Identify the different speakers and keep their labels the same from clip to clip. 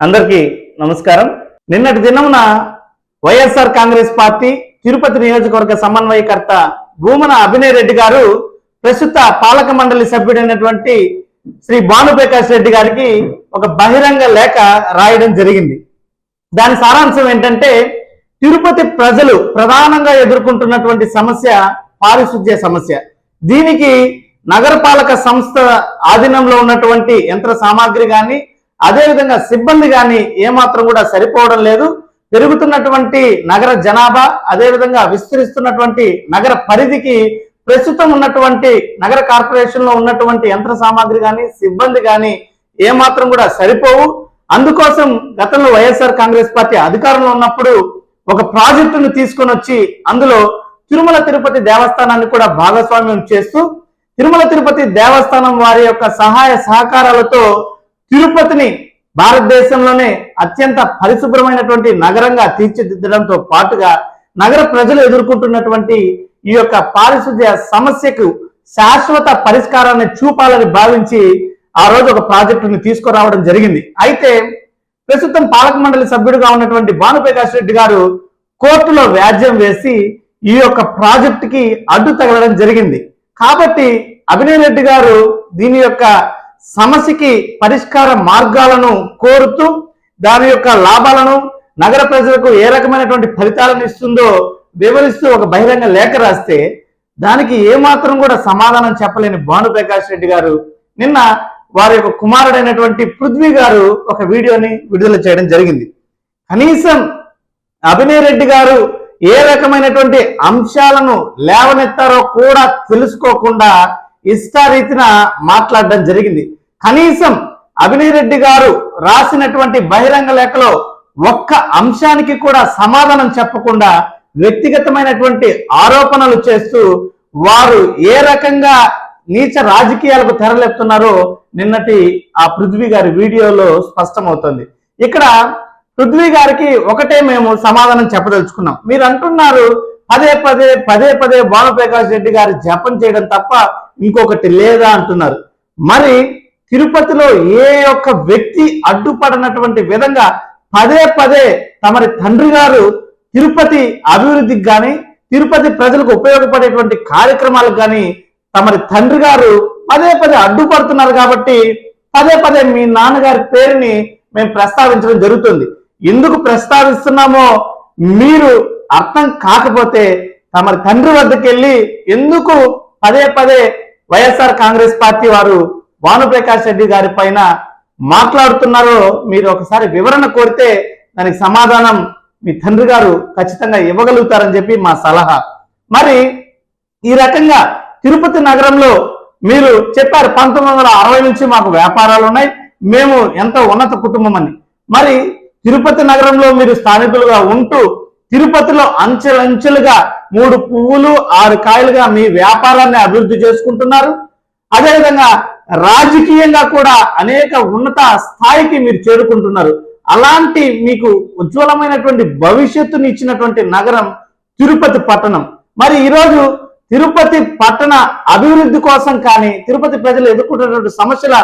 Speaker 1: అందరికీ నమస్కారం. నిన్నటి దినమున వైఎస్ఆర్ కాంగ్రెస్ పార్టీ తిరుపతి నియోజకవర్గ సమన్వయకర్త భూమన అభినయ్ రెడ్డి గారు ప్రస్తుత పాలక మండలి సభ్యుడైనటువంటి శ్రీ భాను ప్రకాష్ రెడ్డి గారికి ఒక బహిరంగ లేఖ రాయడం జరిగింది. దాని సారాంశం ఏంటంటే తిరుపతి ప్రజలు ప్రధానంగా ఎదుర్కొంటున్నటువంటి సమస్య పారిశుద్ధ్య సమస్య. దీనికి నగరపాలక సంస్థ ఆధీనంలో ఉన్నటువంటి యంత్ర సామాగ్రి కానీ అదేవిధంగా సిబ్బంది కానీ ఏమాత్రం కూడా సరిపోవడం లేదు. పెరుగుతున్నటువంటి నగర జనాభా అదేవిధంగా విస్తరిస్తున్నటువంటి నగర పరిధికి ప్రస్తుతం ఉన్నటువంటి నగర కార్పొరేషన్లో ఉన్నటువంటి యంత్ర సామాగ్రి కానీ సిబ్బంది కానీ ఏమాత్రం కూడా సరిపోవు. అందుకోసం గతంలో వైఎస్ఆర్ కాంగ్రెస్ పార్టీ అధికారంలో ఉన్నప్పుడు ఒక ప్రాజెక్టును తీసుకొని వచ్చి అందులో తిరుమల తిరుపతి దేవస్థానాన్ని కూడా భాగస్వామ్యం చేస్తూ తిరుమల తిరుపతి దేవస్థానం వారి యొక్క సహాయ సహకారాలతో తిరుపతిని భారతదేశంలోనే అత్యంత పరిశుభ్రమైనటువంటి నగరంగా తీర్చిదిద్దడంతో పాటుగా నగర ప్రజలు ఎదుర్కొంటున్నటువంటి ఈ యొక్క పారిశుద్ధ్య సమస్యకు శాశ్వత పరిష్కారాన్ని చూపాలని భావించి ఆ రోజు ఒక ప్రాజెక్టుని తీసుకురావడం జరిగింది. అయితే ప్రస్తుతం పాలక మండలి సభ్యుడిగా ఉన్నటువంటి భానుప్రకాష్ రెడ్డి గారు కోర్టులో వ్యాజ్యం వేసి ఈ యొక్క ప్రాజెక్టుకి అడ్డు తగలడం జరిగింది. కాబట్టి అభినయ్ రెడ్డి గారు దీని యొక్క సమస్యకి పరిష్కార మార్గాలను కోరుతూ దాని యొక్క లాభాలను నగర ప్రజలకు ఏ రకమైనటువంటి ఫలితాలను ఇస్తుందో వివరిస్తూ ఒక బహిరంగ లేఖ రాస్తే దానికి ఏమాత్రం కూడా సమాధానం చెప్పలేని భాను ప్రకాష్ రెడ్డి గారు నిన్న వారి యొక్క కుమారుడైనటువంటి పృథ్వీ గారు ఒక వీడియోని విడుదల చేయడం జరిగింది. కనీసం అభినయ్ రెడ్డి గారు ఏ రకమైనటువంటి అంశాలను లేవనెత్తారో కూడా తెలుసుకోకుండా ఇష్టారీతిన మాట్లాడడం జరిగింది. కనీసం అభినయ్ రెడ్డి గారు రాసినటువంటి బహిరంగ లేఖలో ఒక్క అంశానికి కూడా సమాధానం చెప్పకుండా వ్యక్తిగతమైనటువంటి ఆరోపణలు చేస్తూ వారు ఏ రకంగా నీచ రాజకీయాలకు తెరలేపుతున్నారో నిన్నటి ఆ పృథ్వీ గారి వీడియోలో స్పష్టమవుతుంది. ఇక్కడ పృథ్వీ గారికి ఒకటే మేము సమాధానం చెప్పదలుచుకున్నాం. మీరు అంటున్నారు పదే పదే పదే పదే భానుప్రకాష్ రెడ్డి గారు జపం చేయడం తప్ప ఇంకొకటి లేదా అంటున్నారు. మరి తిరుపతిలో ఏ ఒక్క వ్యక్తి అడ్డుపడనటువంటి విధంగా పదే పదే తమరి తండ్రి గారు తిరుపతి అభివృద్ధికి కానీ తిరుపతి ప్రజలకు ఉపయోగపడేటువంటి కార్యక్రమాలకు కానీ తమరి తండ్రి గారు పదే పదే అడ్డుపడుతున్నారు కాబట్టి పదే పదే మీ నాన్నగారి పేరుని మేము ప్రస్తావించడం జరుగుతుంది. ఎందుకు ప్రస్తావిస్తున్నామో మీరు అర్థం కాకపోతే తమరి తండ్రి వద్దకు వెళ్ళి ఎందుకు పదే పదే వైఎస్ఆర్ కాంగ్రెస్ పార్టీ వారు భానుప్రకాష్ రెడ్డి గారి పైన మాట్లాడుతున్నారో మీరు ఒకసారి వివరణ కోరితే దానికి సమాధానం మీ తండ్రి గారు ఖచ్చితంగా ఇవ్వగలుగుతారని చెప్పి మా సలహా. మరి ఈ రకంగా తిరుపతి నగరంలో మీరు చెప్పారు పంతొమ్మిది వందల అరవై నుంచి మాకు వ్యాపారాలు ఉన్నాయి మేము ఎంత ఉన్నత కుటుంబం అని. మరి తిరుపతి నగరంలో మీరు స్థానికులుగా ఉంటూ తిరుపతిలో అంచెలంచెలుగా మూడు పువ్వులు ఆరు కాయలుగా మీ వ్యాపారాన్ని అభివృద్ధి చేసుకుంటున్నారు. అదేవిధంగా రాజకీయంగా కూడా అనేక ఉన్నత స్థాయికి మీరు చేరుకుంటున్నారు. అలాంటి మీకు ఉజ్వలమైనటువంటి భవిష్యత్తుని ఇచ్చినటువంటి నగరం తిరుపతి పట్టణం. మరి ఈరోజు తిరుపతి పట్టణ అభివృద్ధి కోసం కానీ తిరుపతి ప్రజలు ఎదుర్కొంటున్నటువంటి సమస్యల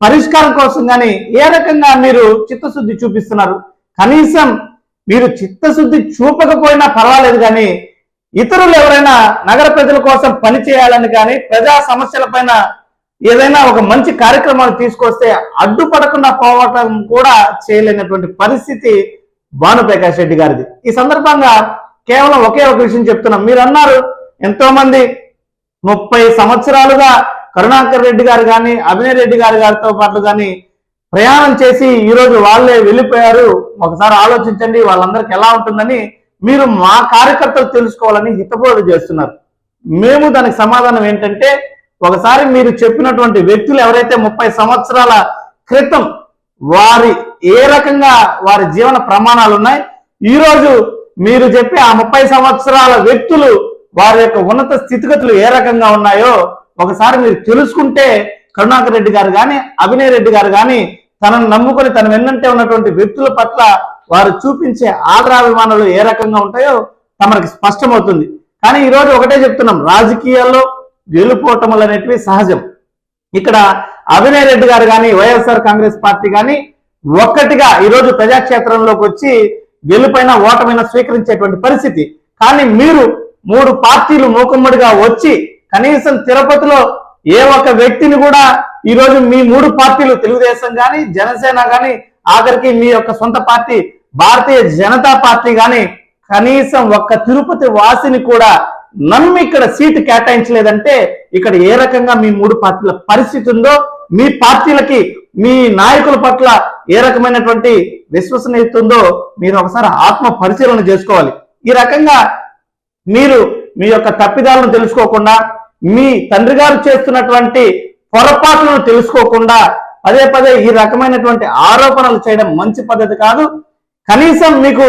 Speaker 1: పరిష్కారం కోసం కానీ ఏ రకంగా మీరు చిత్తశుద్ధి చూపిస్తున్నారు? కనీసం మీరు చిత్తశుద్ధి చూపకపోయినా పర్వాలేదు కానీ ఇతరులు ఎవరైనా నగర ప్రజల కోసం పని చేయాలని కానీ ప్రజా సమస్యల పైన ఏదైనా ఒక మంచి కార్యక్రమాలు తీసుకొస్తే అడ్డుపడకుండా పోవటం కూడా చేయలేనటువంటి పరిస్థితి భానుప్రకాష్ రెడ్డి గారిది. ఈ సందర్భంగా కేవలం ఒకే ఒక విషయం చెప్తున్నాం. మీరు అన్నారు ఎంతో మంది ముప్పై సంవత్సరాలుగా కరుణాకర్ రెడ్డి గారు కానీ అభినయ్ రెడ్డి గారి గారితో పాటు కానీ ప్రయాణం చేసి ఈరోజు వాళ్ళే వెళ్ళిపోయారు. ఒకసారి ఆలోచించండి వాళ్ళందరికి ఎలా ఉంటుందని మీరు మా కార్యకర్తలు తెలుసుకోవాలని హితబోధ చేస్తున్నారు. మేము దానికి సమాధానం ఏంటంటే ఒకసారి మీరు చెప్పినటువంటి వ్యక్తులు ఎవరైతే ముప్పై సంవత్సరాల క్రితం వారి ఏ రకంగా వారి జీవన ప్రమాణాలు ఉన్నాయి ఈరోజు మీరు చెప్పే ఆ ముప్పై సంవత్సరాల వ్యక్తులు వారి యొక్క ఉన్నత స్థితిగతులు ఏ రకంగా ఉన్నాయో ఒకసారి మీరు తెలుసుకుంటే కరుణాకర్ రెడ్డి గారు కానీ అభినయ్ రెడ్డి గారు కానీ తనను నమ్ముకొని తన వెన్నంటే ఉన్నటువంటి వ్యక్తుల పట్ల వారు చూపించే ఆదరాభిమానాలు ఏ రకంగా ఉంటాయో తమకి స్పష్టమవుతుంది. కానీ ఈరోజు ఒకటే చెప్తున్నాం రాజకీయాల్లో గెలుపోటములు అనేటివి సహజం. ఇక్కడ అభినయ్ రెడ్డి గారు కానీ వైఎస్ఆర్ కాంగ్రెస్ పార్టీ కానీ ఒక్కటిగా ఈరోజు ప్రజాక్షేత్రంలోకి వచ్చి గెలుపైన ఓటమైన స్వీకరించేటువంటి పరిస్థితి. కానీ మీరు మూడు పార్టీలు మూకుమ్మడిగా వచ్చి కనీసం తిరుపతిలో ఏ ఒక్క వ్యక్తిని కూడా ఈ రోజు మీ మూడు పార్టీలు తెలుగుదేశం కానీ జనసేన కానీ ఆఖరికి మీ యొక్క సొంత పార్టీ భారతీయ జనతా పార్టీ కానీ కనీసం ఒక్క తిరుపతి వాసిని కూడా నన్ను ఇక్కడ సీటు కేటాయించలేదంటే ఇక్కడ ఏ రకంగా మీ మూడు పార్టీల పరిస్థితి ఉందో మీ పార్టీలకి మీ నాయకుల పట్ల ఏ రకమైనటువంటి విశ్వసనీయత ఉందో మీరు ఒకసారి ఆత్మ పరిశీలన చేసుకోవాలి. ఈ రకంగా మీరు మీ యొక్క తప్పిదాలను తెలుసుకోకుండా మీ తండ్రి గారు చేస్తున్నటువంటి పొరపాట్లను తెలుసుకోకుండా పదే పదే ఈ రకమైనటువంటి ఆరోపణలు చేయడం మంచి పద్ధతి కాదు. కనీసం మీకు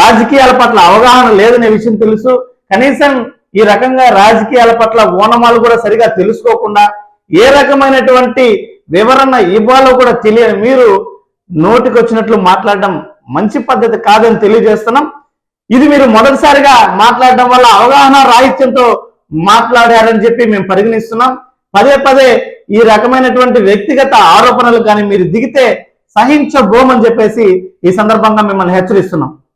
Speaker 1: రాజకీయాల పట్ల అవగాహన లేదనే విషయం తెలుసు. కనీసం ఈ రకంగా రాజకీయాల పట్ల ఓనమాలు కూడా సరిగా తెలుసుకోకుండా ఏ రకమైనటువంటి వివరణ ఇవ్వాలో కూడా తెలియని మీరు నోటికొచ్చినట్లు మాట్లాడడం మంచి పద్ధతి కాదని తెలియజేస్తున్నాం. ఇది మీరు మొదటిసారిగా మాట్లాడడం వల్ల అవగాహన రాహిత్యంతో మాట్లాడారని చెప్పి మేము పరిగణిస్తున్నాం. పదే పదే ఈ రకమైనటువంటి వ్యక్తిగత ఆరోపణలు కానీ మీరు దిగితే సహించబోమని చెప్పేసి ఈ సందర్భంగా మిమ్మల్ని హెచ్చరిస్తున్నాం.